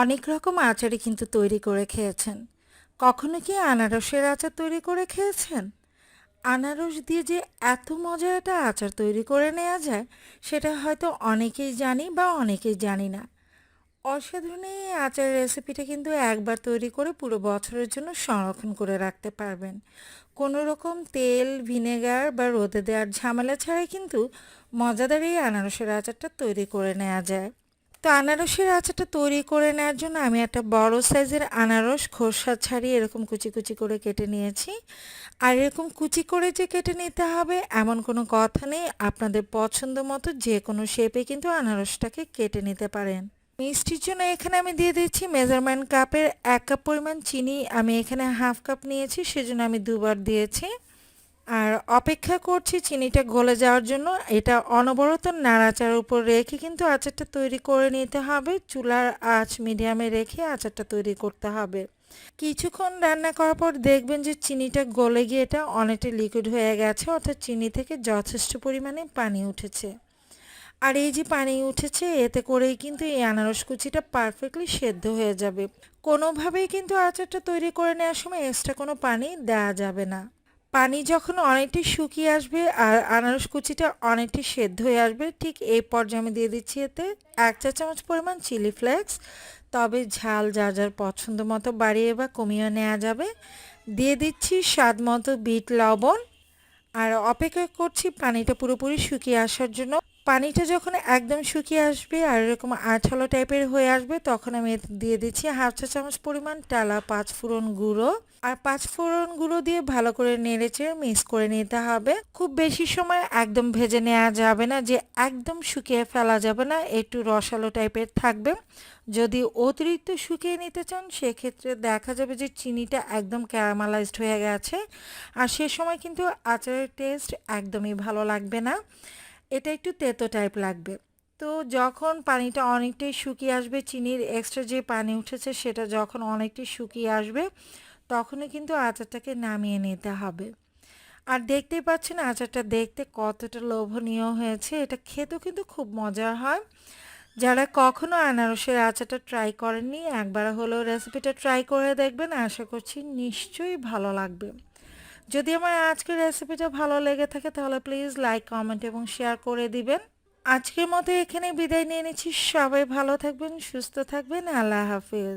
অনেক রকম আচারই কিন্তু তৈরি করে খেয়েছেন। কখনো কি আনারসের আচার তৈরি করে খেয়েছেন? আনারস দিয়ে যে এত মজার একটা আচার তৈরি করে নেওয়া যায়, সেটা হয়তো অনেকেই জানি বা অনেকেই জানি না। অসাধারণ এই আচার রেসিপিটা কিন্তু একবার তৈরি করে পুরো বছরের জন্য সংরক্ষণ করে রাখতে পারবেন। কোনো রকম তেল, ভিনেগার বা রোদে দেওয়ার ঝামেলা ছাড়াই কিন্তু মজাদার এই আনারসের আচারটা তৈরি করে নেওয়া যায়। তো আনারসের আচারটা তৈরি করে নেওয়ার জন্য আমি একটা বড় সাইজের আনারস খোসা ছাড়িয়ে এরকম কুচি কুচি করে কেটে নিয়েছি। আর এরকম কুচি করে যে কেটে নিতে হবে, এমন কোনো কথা নেই। আপনাদের পছন্দ মতো যে কোনো শেপে কিন্তু আনারসটাকে কেটে নিতে পারেন। মিষ্টির জন্য এখানে আমি দিয়ে দিচ্ছি মেজারমেন্ট কাপের এক কাপ পরিমাণ চিনি। আমি এখানে হাফ কাপ নিয়েছি, সেজন্য আমি দুবার দিয়েছি। আর অপেক্ষা করছি চিনিটা গলে যাওয়ার জন্য। এটা অনবরত নাড়াচার উপর রেখে কিন্তু আচারটা তৈরি করে নিতে হবে। চুলার আঁচ মিডিয়ামে রেখে আচারটা তৈরি করতে হবে। কিছুক্ষণ রান্না করার পর দেখবেন যে চিনিটা গলে গিয়ে এটা অনেকটা লিকুইড হয়ে গেছে, অর্থাৎ চিনি থেকে যথেষ্ট পরিমাণে পানি উঠেছে। আর এই যে পানি উঠেছে, এতে করেই কিন্তু এই আনারস কুচিটা পারফেক্টলি সেদ্ধ হয়ে যাবে। কোনোভাবেই কিন্তু আচারটা তৈরি করে নেওয়ার সময় এক্সট্রা কোনো পানি দেওয়া যাবে না। পানি যখন অনেকটি শুকিয়ে আসবে আর আনারস কুচিটা অনেকটি সেদ্ধ হয়ে আসবে, ঠিক এই পর্যায়ে আমি দিয়ে দিচ্ছি এতে এক চা চামচ পরিমাণ চিলি ফ্লেক্স। তবে ঝাল যা যার পছন্দ মতো বাড়িয়ে বা কমিয়ে নেওয়া যাবে। দিয়ে দিচ্ছি স্বাদ মতো বিট লবণ। আর অপেক্ষা করছি পানিটা পুরোপুরি শুকিয়ে আসার জন্য। পানিটা যখন একদম শুকিয়ে আসবে আর এরকম আঠালো টাইপের হয়ে আসবে, তখন আমি দিয়ে দিচ্ছি হাফ চা চামচ পরিমাণ টালা পাঁচ ফোড়ন গুঁড়ো। আর পাঁচ ফোড়ন গুঁড়ো দিয়ে ভালো করে নেড়েচে মিক্স করে নিতে হবে। খুব বেশি সময় একদম ভেজে নেওয়া যাবে না, যে একদম শুকিয়ে ফেলা যাবে না, একটু রসালো টাইপের থাকবে। যদি অতিরিক্ত শুকিয়ে নিতে চান, সেক্ষেত্রে দেখা যাবে যে চিনিটা একদম ক্যারামালাইজড হয়ে গেছে। আর সে সময় কিন্তু আচারের টেস্ট একদমই ভালো লাগবে না। এটা একটু তেতো টাইপ লাগবে। তো যখন পানিটা অনেকটাই শুকিয়ে আসবে, চিনির এক্সট্রা যে পানি উঠেছে সেটা যখন অনেকটাই শুকিয়ে আসবে, তখনই কিন্তু আচারটাকে নামিয়ে নিতে হবে। আর দেখতেই পাচ্ছেন আচারটা দেখতে কতটা লোভনীয় হয়েছে, এটা খেতেও কিন্তু খুব মজার হয়। যারা কখনো আনারসের আচারটা ট্রাই করেননি, একবার হলেও রেসিপিটা ট্রাই করে দেখবেন, আশা করছি নিশ্চয়ই ভালো লাগবে। যদি আমার আজকের রেসিপিটা ভালো লেগে থাকে, তাহলে প্লিজ লাইক কমেন্ট এবং শেয়ার করে দিবেন। আজকের মতো এখানে বিদায় নিয়ে নিচ্ছি। সবাই ভালো থাকবেন, সুস্থ থাকবেন। আল্লাহ হাফিজ।